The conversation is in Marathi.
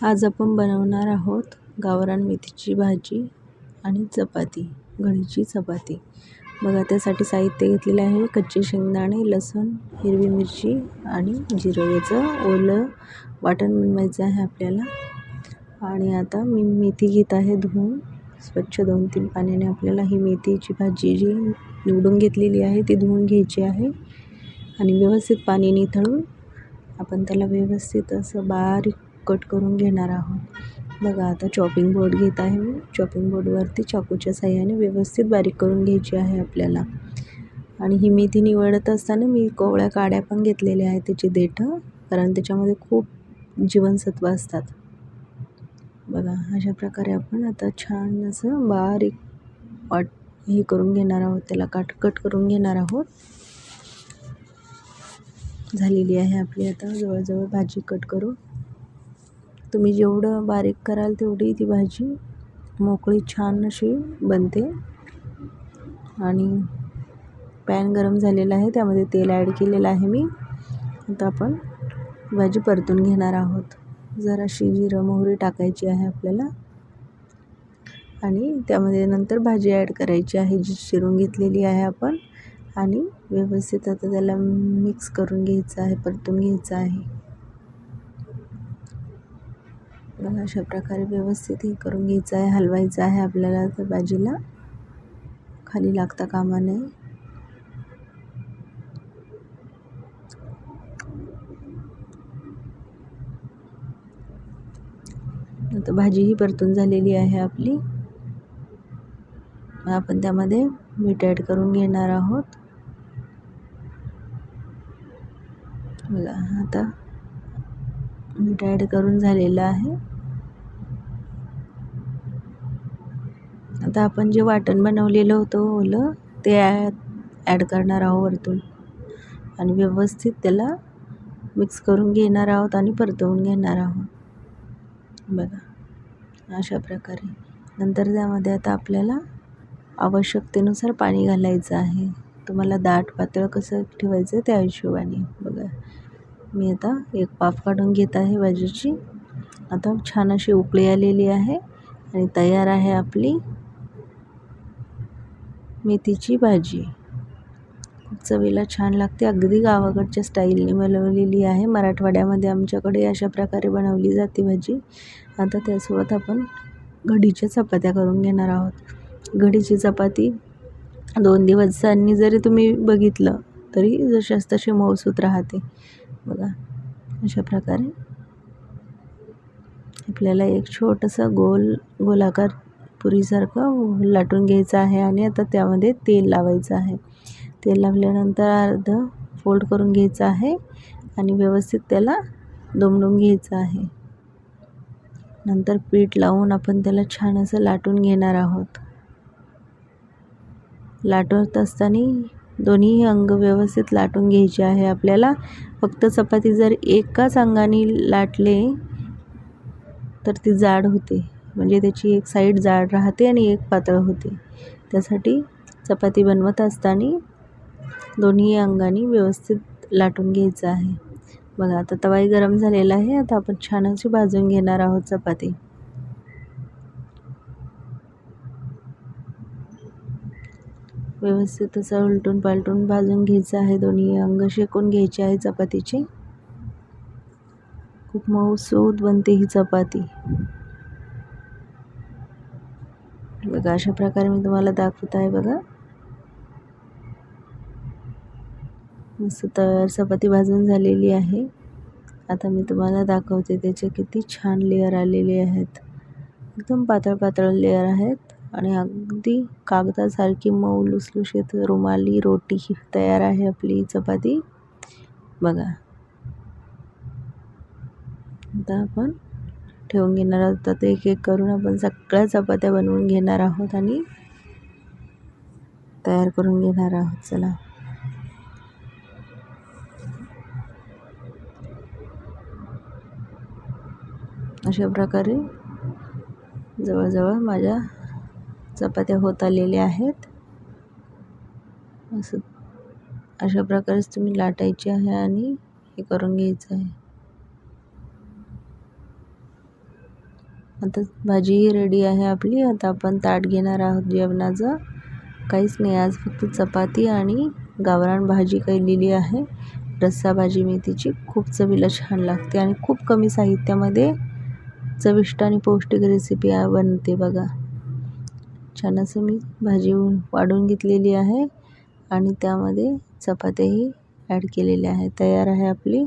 आज आपण बनवणार आहोत गावरान मेथीची भाजी आणि चपाती घडीची चपाती. बघा त्यासाठी साहित्य घेतलेलं आहे. कच्चे शेंगदाणे लसूण हिरवी मिरची आणि जिरं. याचं ओलं वाटण बनवायचं आहे आपल्याला. आणि आता मी मेथी घेत आहे धुवून. स्वच्छ दोन तीन पाण्याने आपल्याला ही मेथीची भाजी जी निवडून घेतलेली आहे ती धुवून घ्यायची आहे. आणि व्यवस्थित पाणी निथळून आपण त्याला व्यवस्थित असं बारीक कट करून घेणार आहोत. बघा आता चॉपिंग बोर्ड घेत आहे मी. चॉपिंग बोर्डवरती चाकूच्या साह्याने व्यवस्थित बारीक करून घ्यायची आहे आपल्याला. आणि ही मेथी निवडत असताना मी कोवळ्या काड्या पण घेतलेल्या आहेत त्याची देठं कारण त्याच्यामध्ये खूप जीवनसत्व असतात. बघा अशा प्रकारे आपण आता छान असं बारीक वाट हे करून घेणार आहोत. त्याला काट कट करून घेणार आहोत. झालेली आहे आपली आता. जवळजवळ भाजी कट करू. तुम्ही जेवढं बारीक कराल तेवढी ती भाजी मोकळी छान अशी बनते. आणि पॅन गरम झालेला आहे त्यामध्ये तेल ॲड केलेलं आहे मी. आता आपण भाजी परतून घेणार आहोत. जराशी जिरं मोहरी टाकायची आहे आपल्याला. आणि त्यामध्ये नंतर भाजी ॲड करायची आहे जी चिरून घेतलेली आहे आपण. आणि व्यवस्थित आता त्याला मिक्स करून घ्यायचं आहे परतून घ्यायचं आहे. बघा अशा प्रकारे व्यवस्थित हे करून घ्यायचं आहे हलवायचं आहे आपल्याला त्या भाजीला. खाली लागता कामा नये. आता भाजीही परतून झालेली आहे आपली. आपण त्यामध्ये मीठ ॲड करून घेणार आहोत. बघा आता मीठ ॲड करून झालेलं आहे. आता आपण जे वाटण बनवलेलं होतं ओलं ते ॲड करणार आहोत वरतून. आणि व्यवस्थित त्याला मिक्स करून घेणार आहोत आणि परतवून घेणार आहोत. बघा अशा प्रकारे. नंतर त्यामध्ये आता आपल्याला आवश्यकतेनुसार पाणी घालायचं आहे. तुम्हाला दाट पातळ कसं ठेवायचं त्या हिशोबाने. मी आता एक पाफ काढून घेत आहे भाजीची आता छान अशी उकळी आलेली आहे आणि तयार आहे आपली मेथीची भाजी. खूप चवीला छान लागते. अगदी गावाकडच्या स्टाईलने बनवलेली आहे. मराठवाड्यामध्ये आमच्याकडे अशा प्रकारे बनवली जाते भाजी. आता त्यासोबत आपण घडीच्या चपात्या करून घेणार आहोत. घडीची चपाती दोन दिवसांनी जरी तुम्ही बघितलं तरी जशास तशी मऊसूत राहते. बघा अशा प्रकारे. आपल्याला एक छोटंसं गोल गोलाकार पुरीसारखं लाटून घ्यायचं आहे आणि आता त्यामध्ये तेल लावायचं आहे. तेल लावल्यानंतर अर्ध फोल्ड करून घ्यायचं आहे आणि व्यवस्थित त्याला दुमडून घ्यायचं आहे. नंतर पीठ लावून आपण त्याला छान असं लाटून घेणार आहोत. लाटवत असताना दोन्ही अंग व्यवस्थित लाटून घ्यायचे आहे आपल्याला. फक्त चपाती जर एकाच अंगाने लाटले तर ती जाड होते. म्हणजे त्याची एक साईड जाड राहते आणि एक पातळ होते. त्यासाठी चपाती बनवत असताना दोन्ही अंगाने व्यवस्थित लाटून घ्यायचं आहे. बघा आता तवाही गरम झालेला आहे. आता आपण छान अशी भाजून घेणार आहोत चपाती. व्यवस्थित असं उलटून पालटून भाजून घ्यायचं आहे. दोन्ही अंग शेकून घ्यायचे आहे चपातीचे. खूप मऊसूद बनते ही चपाती. बघा अशा प्रकारे मी तुम्हाला दाखवत आहे बघा. मस्त तयार चपाती भाजून झालेली आहे. आता मी तुम्हाला दाखवते त्याचे किती छान लेअर आलेले आहेत. एकदम पातळ पातळ लेअर आहेत. आणि अगदी कागदासारखी मऊ लुसलुशीत रुमाली रोटी तयार आहे आपली चपाती. बघा. आता आपण ठेवून घेणार आहोत. आता एक एक करून आपण सगळ्या चपात्या बनवून घेणार आहोत आणि तयार करून घेणार आहोत. चला. अशा प्रकारे जवळजवळ माझ्या चपात्या होत आलेल्या आहेत. असं अशा प्रकारेच तुम्ही लाटायची आहे आणि हे करून घ्यायचं आहे. आता भाजीही रेडी आहे आपली. आता आपण ताट घेणार आहोत जेवणाचं. काहीच नाही आज फक्त चपाती आणि गावरान भाजी केलेली आहे. रस्सा भाजी मेथीची खूप चवीला छान लागते आणि खूप कमी साहित्यामध्ये चविष्ट आणि पौष्टिक रेसिपी बनते बघा. छान असं मी भाजी वाढून घेतलेली आहे आणि त्यामध्ये चपात्याही ॲड केलेल्या आहे तयार आहे आपली.